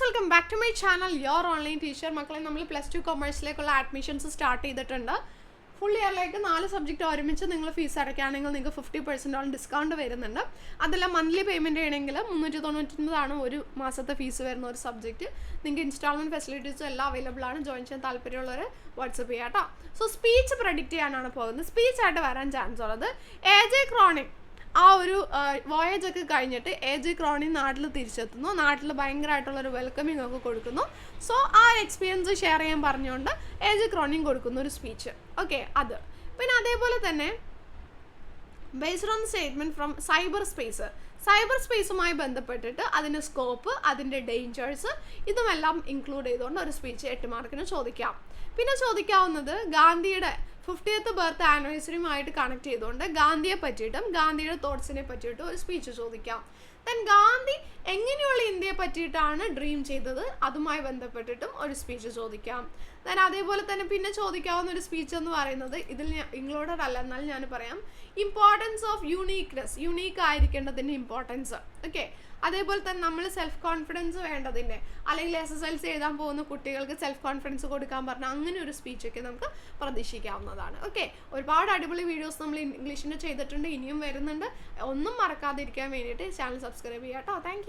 Friends welcome back to my channel your online teacher മക്കളെ നമ്മൾ plus two കൊമേഴ്സിലേക്കുള്ള admissions start ചെയ്തിട്ടുണ്ട്. Full ഇയറിലേക്ക് നാല് സബ്ജക്റ്റ് ഒരുമിച്ച് നിങ്ങൾ ഫീസ് അടയ്ക്കുകയാണെങ്കിൽ നിങ്ങൾക്ക് ഫിഫ്റ്റി പെർസെന്റോളം ഡിസ്കൗണ്ട് വരുന്നുണ്ട്. അതെല്ലാം മന്ത്ലി പേയ്മെന്റ് ചെയ്യണമെങ്കിൽ മുന്നൂറ്റി തൊണ്ണൂറ്റൊമ്പതാണ് ഒരു മാസത്തെ ഫീസ് വരുന്ന ഒരു സബ്ജക്റ്റ് നിങ്ങൾക്ക് ഇൻസ്റ്റാൾമെന്റ് ഫെസിലിറ്റീസും എല്ലാം അവൈലബിൾ ആണ്. ജോയിൻ ചെയ്യാൻ താല്പര്യമുള്ളവർ വാട്സപ്പ് ചെയ്യാം കേട്ടോ സോ സ്പീച്ച് പ്രഡിക്റ്റ് ചെയ്യാനാണ് പോകുന്നത്. സ്പീച്ച് ആയിട്ട് വരാൻ ചാൻസ് ഉള്ളത്. എ ജെ ക്രോണിക് ആ ഒരു വോയേജ് ഒക്കെ കഴിഞ്ഞിട്ട് എ ജെ ക്രോണി നാട്ടിൽ തിരിച്ചെത്തുന്നു. നാട്ടിൽ ഭയങ്കരമായിട്ടുള്ള ഒരു വെൽക്കമിങ് ഒക്കെ കൊടുക്കുന്നു. സോ ആ ഒരു എക്സ്പീരിയൻസ് ഷെയർ ചെയ്യാൻ പറഞ്ഞുകൊണ്ട് എ ജെ ക്രോണിയും കൊടുക്കുന്ന ഒരു സ്പീച്ച് ഓക്കെ അത്. പിന്നെ അതേപോലെ തന്നെ based on statement from cyber space cyber സ്പേസുമായി ബന്ധപ്പെട്ടിട്ട് അതിന്റെ സ്കോപ്പ് അതിന്റെ ഡേഞ്ചേഴ്സ് ഇതുമെല്ലാം ഇൻക്ലൂഡ് ചെയ്തുകൊണ്ട് ഒരു സ്പീച്ച് എട്ട് മാർക്കിന് ചോദിക്കാം. പിന്നെ ചോദിക്കാവുന്നത് ഗാന്ധിയുടെ ഫിഫ്റ്റിയത്ത് ബർത്ത് ആനിവേഴ്സറിയുമായിട്ട് കണക്ട് ചെയ്തുകൊണ്ട് ഗാന്ധിയെ പറ്റിയിട്ടും ഗാന്ധിയുടെ തോട്ട്സിനെ പറ്റിയിട്ടും ഒരു സ്പീച്ച് ചോദിക്കാം. ദെൻ ഗാന്ധി എങ്ങനെയുള്ള ഇന്ത്യയെ പറ്റിയിട്ടാണ് ഡ്രീം ചെയ്തത്? അതുമായി ബന്ധപ്പെട്ടിട്ടും ഒരു സ്പീച്ച് ചോദിക്കാം. ദെൻ അതേപോലെ തന്നെ പിന്നെ ചോദിക്കാവുന്ന ഒരു സ്പീച്ച് എന്ന് പറയുന്നത് ഇതിൽ ഇൻക്ലൂഡഡ് അല്ല ഞാൻ പറയാം. ഇമ്പോർട്ടൻസ് ഓഫ് യൂണീക്നെസ് യുണീക്ക് ആയിരിക്കേണ്ടതിന്റെ ഇമ്പോർട്ടൻസ് ഓക്കെ അതേപോലെ തന്നെ നമ്മൾ സെൽഫ് കോൺഫിഡൻസ് വേണ്ടതിന്റെ അല്ലെങ്കിൽ എസ് എസ് എൽ സി എഴുതാൻ പോകുന്ന കുട്ടികൾക്ക് സെൽഫ് കോൺഫിഡൻസ് കൊടുക്കാൻ പറഞ്ഞ അങ്ങനെ ഒരു സ്പീച്ചൊക്കെ നമുക്ക് പ്രതീക്ഷിക്കാവുന്നതാണ്. ഓക്കെ ഒരുപാട് അടിപൊളി വീഡിയോസ് നമ്മൾ ഇംഗ്ലീഷിന്റെ ചെയ്തിട്ടുണ്ട് ഇനിയും വരുന്നുണ്ട്. ഒന്നും മറക്കാതിരിക്കാൻ വേണ്ടിയിട്ട് ചാനൽ സബ്സ്ക്രൈബ് ചെയ്യാം കേട്ടോ താങ്ക്